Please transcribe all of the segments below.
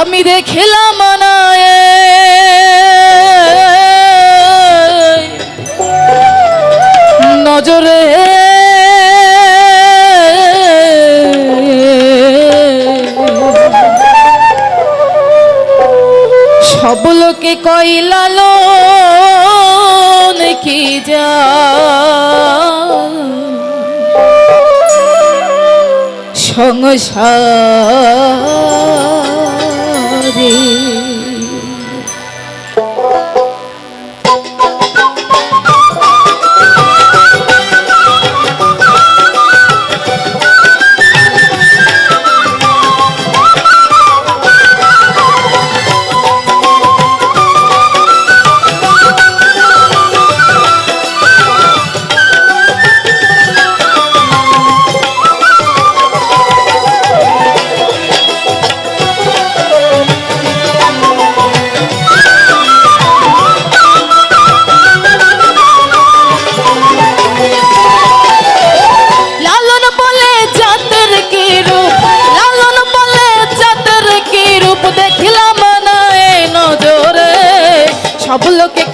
আমি দেখিলাম নজরে সব লোকে কইলালো কি যা সংসারে লালন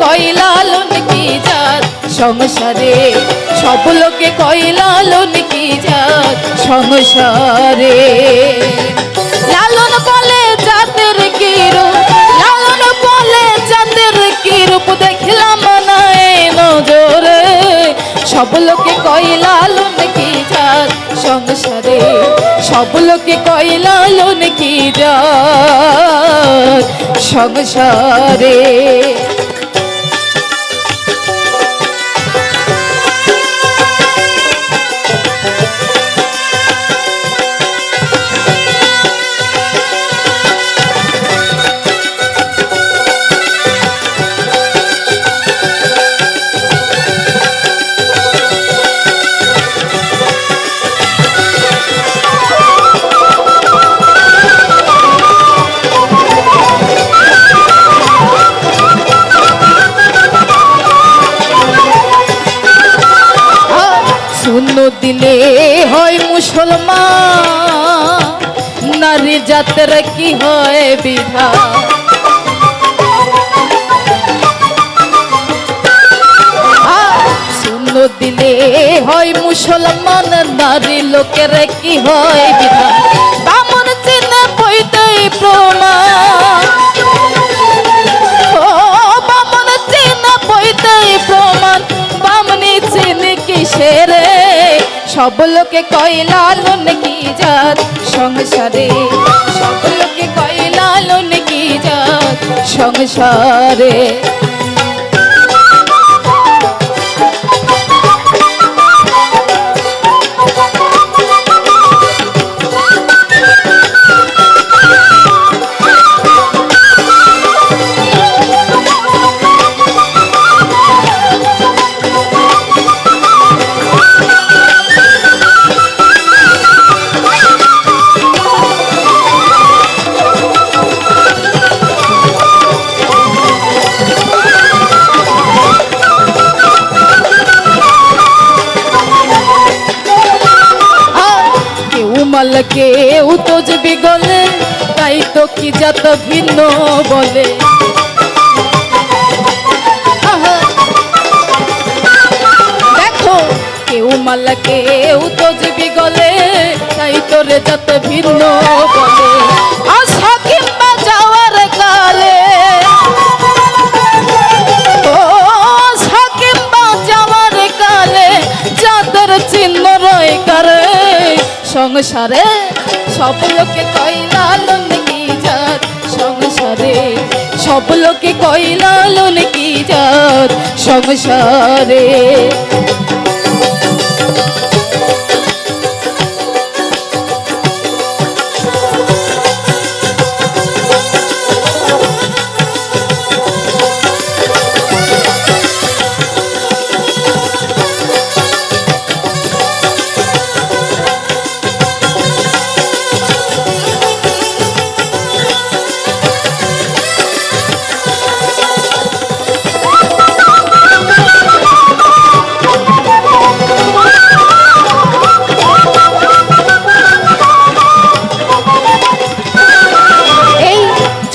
কই লালন কি জাত? সংসারে সব লোকে কই লালন কি জাত? সংসারে লালন বলে জাতের কি রূপ লালন বলে জাতের কি রূপ দেখিলাম না এ নজরে। সব লোকে কইলালুন কি যার সংসারে সব লোকে কইলালুন কি যার সংসারে দিলে হয় মুসলমান। নারী জাতের কি হয় বিধা দিলে হয় মুসলমান, নারী লোকের কি হয় বিধা সব লোকে কইলালন কি জাত? সংসারে সব লোকে কইলালন কি জাত? সংসারে মাল কেউ তো যে গলে তাই তো কি জাত ভিন্ন বলে? দেখো, কেউ মাল কেউ তো যে গলে তাই তোরে জাত ভিন্ন বলে। সংসারে সব লোকে কইলালন কি জাত। সংসারে সব লোকে কইলালন কি জাত। সংসারে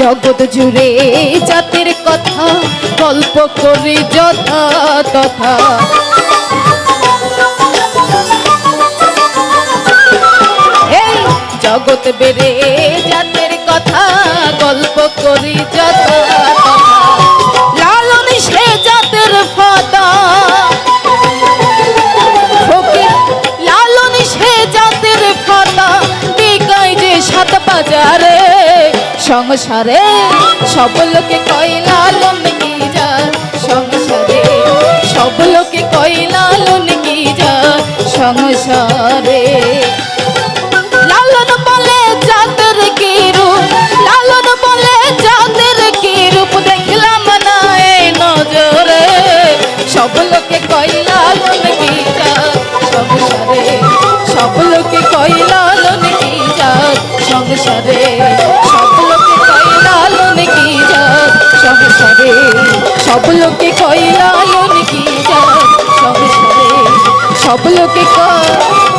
জগৎ জুড়ে জাতির কথা, গল্প করি যথা তথা। জগত বেড়ে জাতের কথা, গল্প করি যথা তথা। সংসারে, সব লোকে কয় লালন কি যা সংসারে, সব লোকে কয় লালন কি যা সংসারে। লালন বলে জাতের কি রূপ লালন বলে জাতের কি রূপ দেখলাম না এই নজরে। সব লোকে কই লালন কি সংসারে, সব লোকে সংসারে। সব লোকে কইলা মন কি সব লোকে কয়